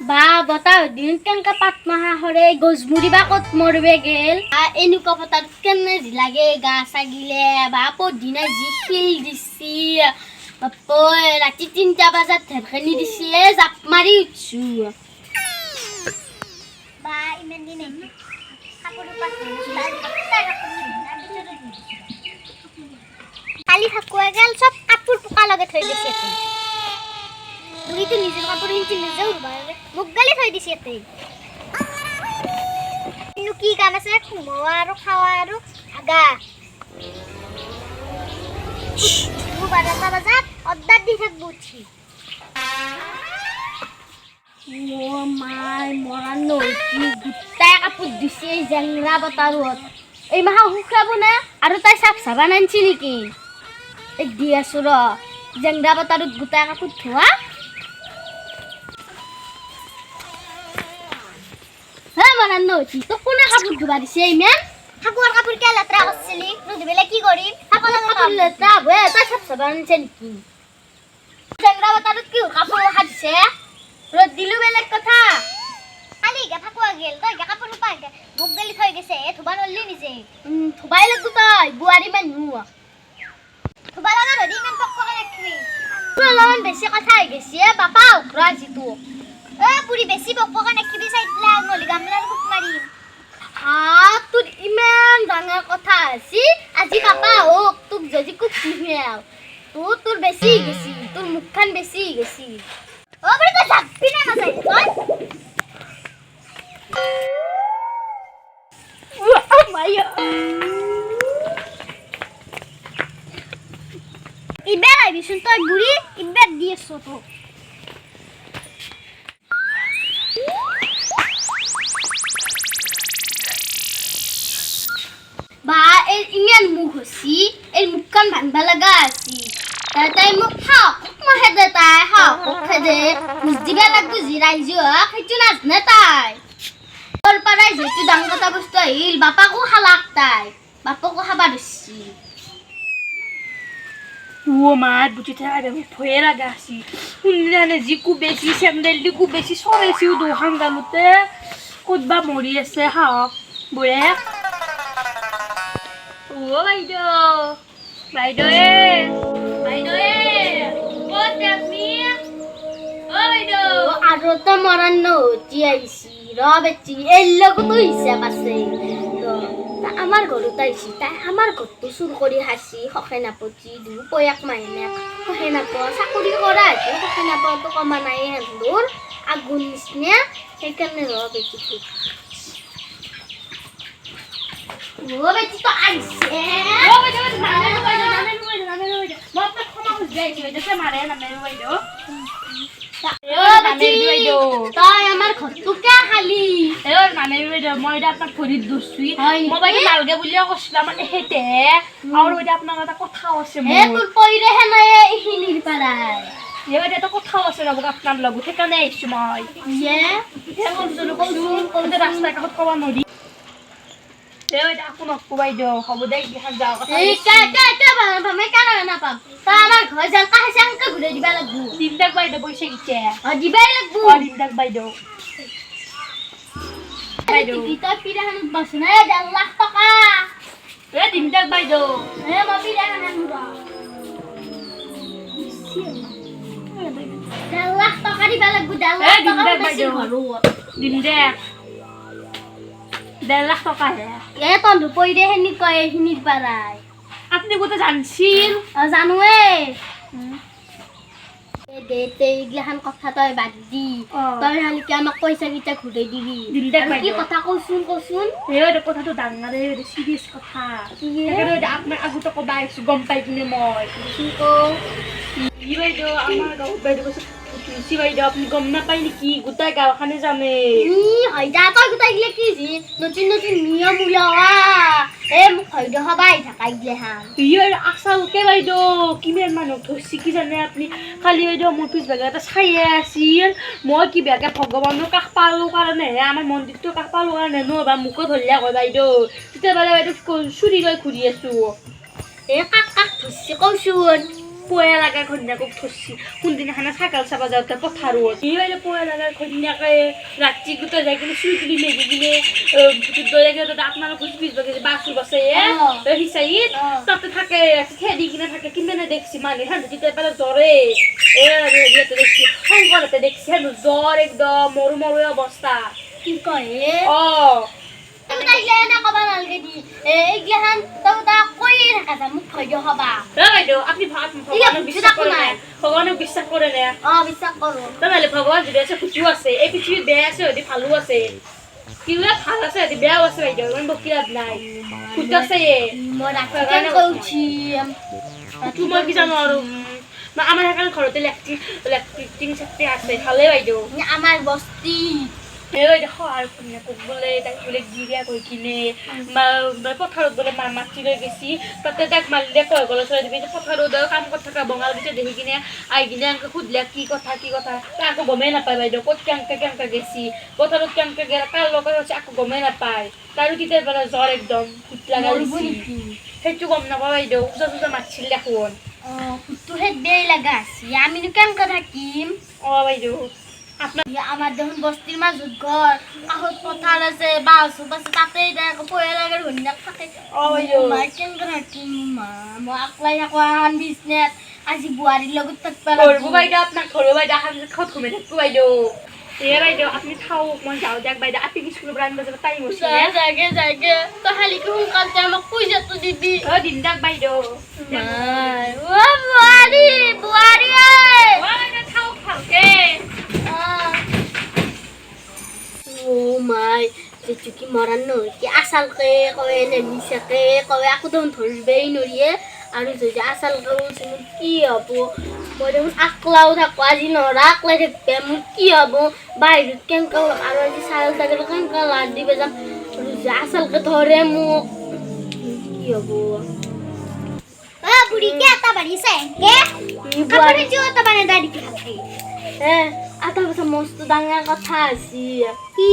বা বতাহ দিন কেনেকে পাত মাহা হৰে গছমুৰি বা ক'ত মৰবে গেল এনেকুৱা বতাহ কেনে লাগে গা চাগিলে বা পদিনা যি শিল দিছি ৰাতি তিনটা বজাত ঢেৰখনি দিছি এ জাপ মাৰি উঠছো বা ইমান দিনে কাপোৰ কালি ফাকুৱাই গেল চব কাপোৰ পোকা লগাই থৈ দিছে ইয়াতে বুঢ়ীটো নিজৰ কাপোৰ সিঁচি নিজে উৰবা মোক গালি কিন্তু কি কাম আছে? সোমোৱা আৰু খাৱা আৰু, আগা। মোৰ বাৰটা বজাত অৰ্ডাৰ দি থাকব উঠি। মোৰ মাই মৰা নৈকি গোটাই কাপোৰ দিছে জেংৰা বতাৰত এই মাহা শুকাব না? আৰু তাই চাফ চাবান আনছি নেকি? এই দি আছো ৰ, জেংৰা বতাৰত গোটাই কাপোৰ ধোৱা হে মৰা নৈকি তোক কোনে কাপোৰ ধুবা দিছে ইমান ফাকুৱাৰ কাপোৰ কিয় লেতেৰা কৰিছিলি নুধুবিলে কি কৰিম সকলো কাপোৰ লেতেৰা হ'ব হে, তাই চাফ চাবান আনছে নেকি? জেংৰা বতাৰত কি কাপোৰ ৰখা দিছে ৰ'দ দিলো বেলেগ কথা। কালি গা ফাকুৱা গেল তই গা কাপোৰ নোপা মোক গালি থৈ গৈছে এ ধুবা নল্লি নিজে। থবাই লাগব তই বোৱাৰী মানুহ ধুবা লগা ধৰি ইমান পক পকাই ৰাখিবি তোৰ অলপমান বেছি কথা হৈ গৈছে বাপা উখৰা যিটো। এ পুৰি বেছি পক পকাই ৰাখিবি চাইড লাগ নহ'লে গামলাৰ কোপ মাৰিম হা তোৰ ইমান ডাঙৰ কথা আছে আজি বাপা হোক তোক যদি কোক নিহিয়াও হৈ গৈছি তোৰ মুখখন হৈ গৈছি অ বুঢ়ী তই যাবি নে নাযায় তই ইবেৰ আহিবিচোন তই বুঢ়ী ইবেৰ দি আছ তোক বা এই ইমান মুখ হৈছি এই মুখখন ভাঙবা লগা আছি তাই মোক সাহস মাহে দে তাই সাহস খেদে বুজ দিবা লাগবো হক সেইটো নাজনে তাই তোৰ পৰাই যিহেতু ডাঙৰ এটা বস্তু আহিল বাপাকো খালাক তাই বাপকো খাবা ধৰছি ও মার বুঝি থাকে আমি ভয়ে লাগা আছি শুনলে যি কুবেছি চেন্দেল দি কুবেছি চবেছিও দুখন গালোতে ক'তবা মৰি আছে হাওক বুঢ়ে ও বাইদেউ বাইদেউ এ বাইদেউ এ ক'ত আপনি ও বাইদেউ আৰু তো হিচাপ আছে ৰ তাই আমাৰ ঘৰত আহিছি তাই আমাৰ ঘৰটো চুৰ কৰি খাইছি সখে নাপতি দু পয়াক মাহিনাক সখে নাপ চাকৰি কৰা হৈছে সখে নাপাওঁতো কমা নাই হেন্দুৰ আগুন নিচিনা সেইকাৰণে ৰ বেটি বেটি তো মই মানে মই হয় মই কথাও আছে হে মোৰ তোৰ পইৰে সেনাই এইখিনিৰ পৰাই এই বাইদেউ এটা কথাও আছে ৰ'ব আপোনাৰ লগত সেইকাৰণে আহিছোঁ মই ইয়ে সেই কওকচোন কওকচোন কওঁতে ৰাস্তাৰ কাষত ক'ব নোৱাৰি এই বাইদেউ আপোনাক কো বাইদেউ হ'ব দে এইকেইখন যাওঁ কথা এই কা কা কা ভালো ভামে কানা নাপাম তই আমাৰ ঘৰ যাম কাহে চাংকে ঘূৰাই দিবা লাগবো দিমদাক বাইদেউ পইচা গিছে অ দিবাই লাগবো অ দিমদাক বাইদেউ বাইদেউ তই পিৰাখানত বচ নাই ডেৰ লাখ টকা এই দিমদাক বাইদেউ হে মই ডেৰ লাখ টকা এ, দিম টকা দে দেড় সেনি কয় এইখিনিৰ পৰাই আপনি কোথায় জানছিল এ। দে তে কথা তই বাদ দি। তই খালিকে আমাক পইচা কেইটা ঘূৰাই দিবি। কি কথা কচোন কচোন এই কথাটো ডাঙৰে চিৰিয়াছ কথা। সেইকাৰণে আগতে ক'ব আহিছোঁ গম পাই কিনে মই। কি কওঁ? আমাৰ গাঁৱত বাইদেউ তুলসী বাইদেউ আপুনি গম নাপায় নেকি গোটেই গাঁওখনে জানে ই হয় যা তই গোটাই গিলে কি যি নতুন নতুন নিয়ম ওলোৱা। এ মোক হয়তো সবাই আহি থাকা এইগিলাখান ইয়াৰ আচালকে বাইদেউ কিমান মানুহক ধৰিছে কি জানে আপুনি? কালি বাইদেউ মোৰ পিছ বেগা এটা চায়ে আছিল। মই কি বেগে ভগৱানৰ কাষ পালোঁ কাৰণেহে আমাৰ মন্দিৰটোৰ কাষ পালোঁ কাৰণে নহ'বা মোকো ধৰিলে কয় বাইদেউ। তেতিয়া বাইদেউ ক- চুৰি লৈ ঘূৰি আছোঁ। এ কাক কাক ধরছি কৌশল পয়া লাগাৰ ঘৈণীয়েকক থৈছি কোনদিনাখনে চাইকেল চাব যাওঁতে পথাৰত ই বাইদেউ পয়া লাগাৰ ঘৈণীয়েকে ৰাতি গোটেই যাই কিনে চুই তুলি মেলি কিনে ভুটুত দৈ লাগে তাতে পিছব গেছে বাছু বাছে অ। হিচাইত অ। তাতে থাকে খেদি কিনে থাকে কিমানে দেখছি মানুহ হেনো তেতিয়া পেলে এ ইয়াতে দেখছি শংকৰতে দেখছি হেনো জ্বৰ একদম মৰু মৰু অৱস্থা কি কয় এ আপুনি ভগৱানক বিশ্বাস কৰে নে ভগৱানক বিশ্বাস কৰে নে? অ বিশ্বাস কৰো। তেনেহ'লে ভগৱান যদি আছে সুখীও আছে। এই পৃথিৱীত বেয়া আছে যদি ভালো আছে। কিবা ভালো আছে যদি বেয়াও আছে বাইদেউ। ইমান বকি লাভ নাই। আছে এ। মই কৈ জানো আৰু? আমাৰ সেইকাৰণে ঘৰতে ইলেক্ট্ৰিক টিং আছে ভালেই বাইদেউ। আমাৰ বস্তি। বাইদেউ সহায় ঘৈণীয়েকক বোলে তাক বোলে গিৰিয়া কৈ কিনে মা- পথাৰত বোলে মা মাটি লৈ গেছি। তাতে তাক মাৰিলে কয় গ'লে ছোৱালী দিবি। পথাৰত কাম কৰি থকা? বঙাল বিচে দেখি কিনে আহি কিনে এনেকে সুধিলে কি কথা কি কথা? তাই আকৌ গমেই নাপায় বাইদেউ ক'ত কেনেকে কেনেকে গেছি? পথাৰত কেনেকে গেলে? কাৰ লগত আছে আকৌ গমেই নাপায়। তাৰো কেতিয়াবা মানে জ্বৰ একদম ভূত লাগা সেইটো গম নাপাওঁ বাইদেউ ওজা চোজা মাতিছিল দেখোন। অ সেই দেই লগা আছে। আমিনো কেনেকৈ থাকিম? অঁ বাইদেউ। আমাৰ দেখোন বস্তিৰ মাজত ঘৰ কাষত পথাৰ আছে বাঁহ চুপ আছে তাতে। পৰিয়ালৰ ঘৈণীয়েক থাকে মই আকলাই থাকোঁ এখন বিজনেছ আজি বোৱাৰীৰ লগত থাকিব ঘৰবোৰ বাইদেউ আপোনাক ঘৰৰ বাইদেউ এখন খত ঘুমাই থাকিব বাইদেউ। এ বাইদেউ আপুনি থাকক মই যাওঁ দিয়ক বাইদেউ আপি স্কুলৰ পৰা আনিব যাব টাইম হৈছে যাগে যাগে তই শালিকে সোনকালতে আমাক পইচাটো দিবি। অঁ দিম দিয়ক বাইদেউ। অ বোৱাৰী বোৱাৰী ঐ! অঁ বাইদেউ থাকক ভালকে মাই কি মৰাণ নহয় কি আচালকে কয় নে মিছাকে কয় আকৌ দেখোন ধৰিবই নৰিয়ে। আৰু যদি আচালকে কৈছে মোৰ কি হ'ব? মই দেখোন আকলাও থাকোঁ আজি নহৰা আকলাই থাকিবে মোৰ কি হ'ব? বাহিৰত কেনেকৈ ওলাম আৰু আজি চাউল তাগিল কেনেকৈ লাদ দিব যাম। আচালকে ধৰে মোক কি হ'ব? অ বুঢ়ীকে এটা বাঢ়িছে এনকে ই বোৱাৰী আপুনি যিও এটা বাঢ়ে দাড়ি থাকে এ এটা কথা মস্ত ডাঙৰ কথা আছে। কি?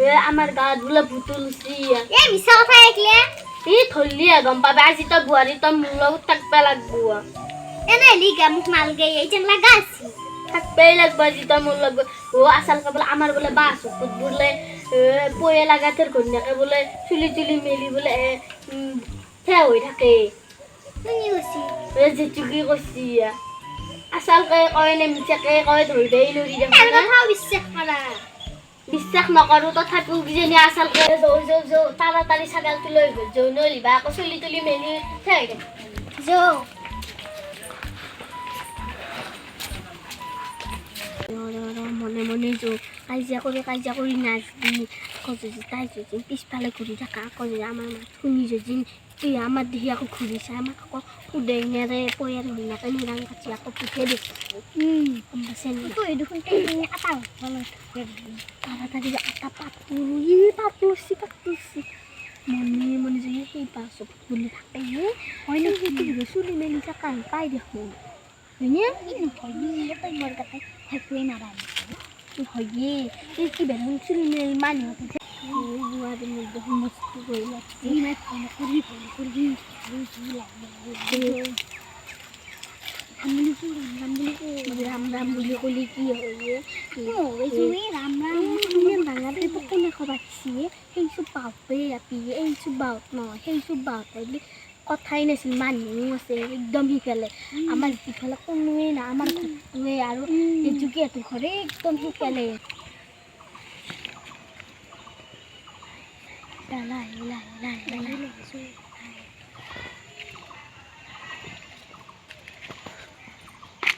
এ আমাৰ গাঁৱত বোলে ভুতুলছি এ মিছা কথা একলে? ই ধৰলি গম পাবি। আজি বোৱাৰী তই মোৰ লগত থাকবা লাগব। এনে লিগা মোক নালগে এই যেন লাগা আছে। থাকবাই লাগব আজি তই মোৰ লগত ও আচালকে বোলে আমাৰ বোলে বাহ চকুত বোলে পয়ে লাগা তোৰ ঘৈণীয়েকে বোলে চুলি তুলি মেলি বোলে এ উম, সেয়া হৈ থাকে। গৈছি। জেতুকি কৈছি। আচালকে কয় নে মিছাকে কয় ধৰিবই নৰি তাৰ দেখোন কথাও বিশ্বাস কৰা বিশ্বাস নকৰো তথাপিও কিজানি আচালকে যৌ যৌ যৌ তাড়াতাড়ি ছাগালটো লৈ গ'ল যৌ নলিবা আকৌ চুলি তুলি মেলি হৈ থাকে যৌ মনে মনে যো কাজিয়া কৰি কাজিয়া কৰি নাচবি আকৌ যদি তাই যদি পিছফালে ঘূৰি থাকা আকৌ যদি আমাৰ মাত শুনি যদি তুই আমাৰ দেখি আকৌ ঘূৰি চাই আমাক আকৌ সুধে নেৰে পৰিয়াল ধুনীয়াকৈ নিৰাং কাটি আকৌ পুঠে দেখি গম পাইছে নে তুই দেখোন টেঙি আটা হ'ল তাড়াতাড়ি আটা পাতলো ই পাতলছি পাতলছি মনে মনে যদি সেই পাছ বুলি থাকে হে হয় নে সেইটো চুলি মেলি থাকা পাই দেখোন হয়নে তই মোৰ কথা থাকোৱে নাৰায় হয়ে এই কি বেলেগ চুলি মেলি মানুহ বোৱাৰী মোৰ দেখোন মস্তি কৰি লাগছি ইমান ফোন কৰি ফোন কৰি বুলি কি হয়ে সেইটো বাওঁত বুলি কথাই নাছিল মানুহ আছে একদম সিফালে আমাৰ সিফালে কোনোৱেই নাই আমাৰ ঘৰটোৱে আৰু এইটো ঘৰে একদম সিফালে লাহে লাহে লাহে লাহে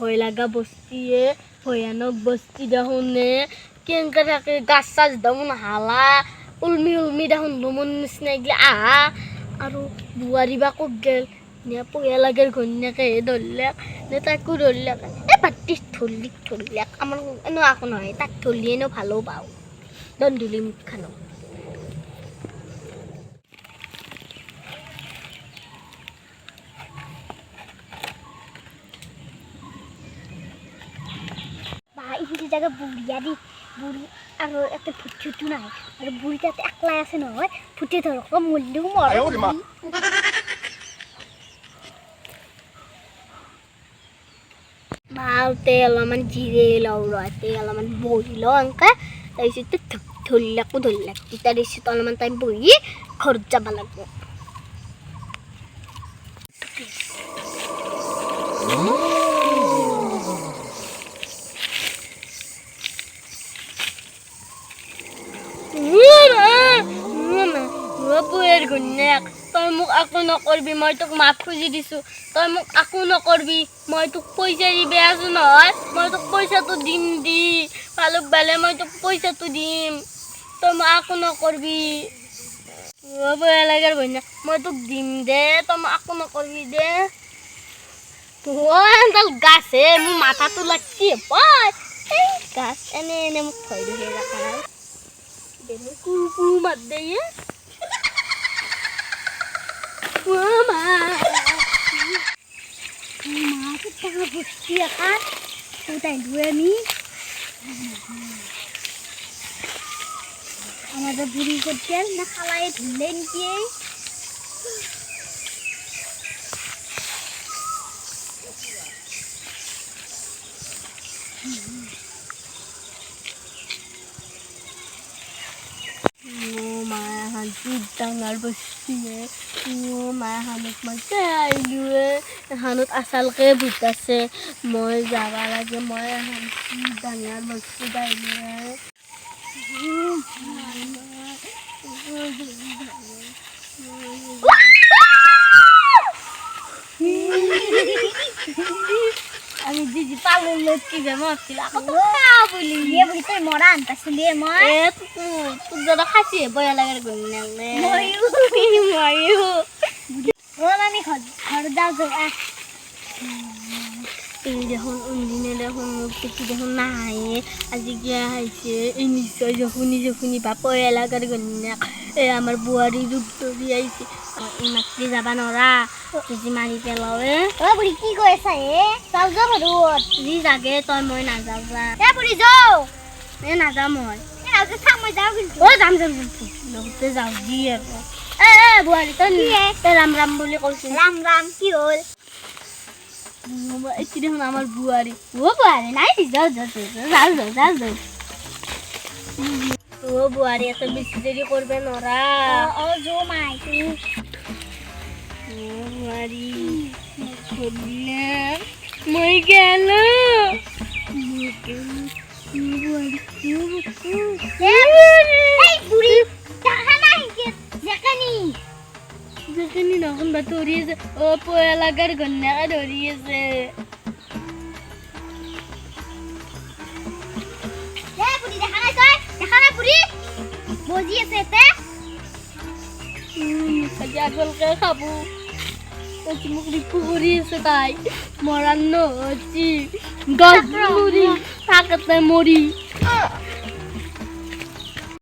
ভয় লাগা বস্তিয়ে ভয়ানক বস্তি দেখোন কেনেকে থাকে, গাছ চাছ দেখোন, হালা, উলমি উলমি দেখোন নমন নিচিনা এইগিলা আহা। আৰু বোৱাৰী বা ক'ত গেল? নে পৰিয়ালাগেৰ ঘৈণীয়েকে ধৰিলাক নে তাকো ধৰিলাক এই পাতি ধৰিলিক ধৰিলাক আমাৰ এনেও একো নহয়, তাক ধৰিলি এনেও ভালো পাওঁ। দন্দুলি মুখখানো। বা এইখিনি জায়গা বুঢ়িয়া দি বুঢ়ী আৰু ইয়াতে ভূত চুতো নাই আৰু বুঢ়ী তাতে একলাই আছে নহয় ভূতে ধৰক মৰিলেও মৰ ভালতে অলপমান জিৰে লওঁ ৰ এতিয়া অলপমান বহি লওঁ এনেকৈ তাৰপিছত ধৰিলাকো ধৰিলাক তেতিয়া তাৰপিছত অলপমান টাইম বহি ঘৰত যাব লাগিব ঘৈণীয়েক তই মোক একো নকৰবি, মই তোক মাফ খুজি দিছোঁ। তই মোক একো নকৰবি, মই তোক পইচা দিবি আছো নহয়, মই তোক পইচাটো দিম, দি। ভালক ভালে মই তোক পইচাটো দিম। তই মোক একো নকৰবি। বয়া লাগে ঘৈণীয়েক মই তোক দিম দে, তই মোক একো নকৰবি দে। অ' এডাল গাছহে মোৰ মাথাটো পাই এই গাছ এনে এনে মোক থৈ দিয়ে ৰাখা নাই। কুৰু কুৰু মাত দিয়ে অ' মা মাকে টাকা বসছি একা কোথায় ধুয়ে আমি আমাদের বুড়ি করছেন না খালাই ধুলেন কি ডাঙৰ বস্তুৱে মা হানত মই আহিলো হানত আচালকে ভূত আছে মই যাব লাগে, মই ডাঙৰ বস্তু আহিলো আমি দিদি আকৌ তো খাও বুলি। বিয়ে বুড়ি তুই মরা আনতাছিলি মই। এ তোর যারা খাসি বয়া লাগার গুণ ময়ূর। ময়ূর ও আমি ঘর ঘর যাও যাও এই দেখোন উন্দিনে দেখোন মোক দেখি দেখোন নাহায়ে আজি কিয় আহিছে? এই নিশ্চয় যখুনি যখুনি বাপৰ এলাকাৰ গন্যাক এই আমাৰ বোৱাৰী ৰূপ ধৰি আহিছে। এই মাতৃ যাবা নৰা। যদি মাৰি পেলাৱে ও বুড়ি কি কই আছে এ? যাও যাও ঘরত যি জাগে তই মই নাযাওঁ যা। এ বুড়ি যাও। এ নাযাওঁ মই। এ আগে থাক মই যাও কিন্তু। অ যাম যাম লগতে যাওঁ যি আৰু। এ? এ বোৱাৰী তই তই ৰাম ৰাম বুলি কৈছিল। রাম রাম কি হল? আমাৰ বোৱাৰী অ বোৱাৰী নাই যাওঁ যাওঁ যাওঁ যাওঁ যাওঁ অ এত দেৰি কৰিব নৰা ও জো মাই অ মই গেলো যেখানি নখন বা ধৰি আছে অ পয়া লাগাৰ গন্যাকে আগলকে খাব মোক ৰিপু কৰি আছে তাই মৰাণ নহছি গছ মৰি থাকতে মৰি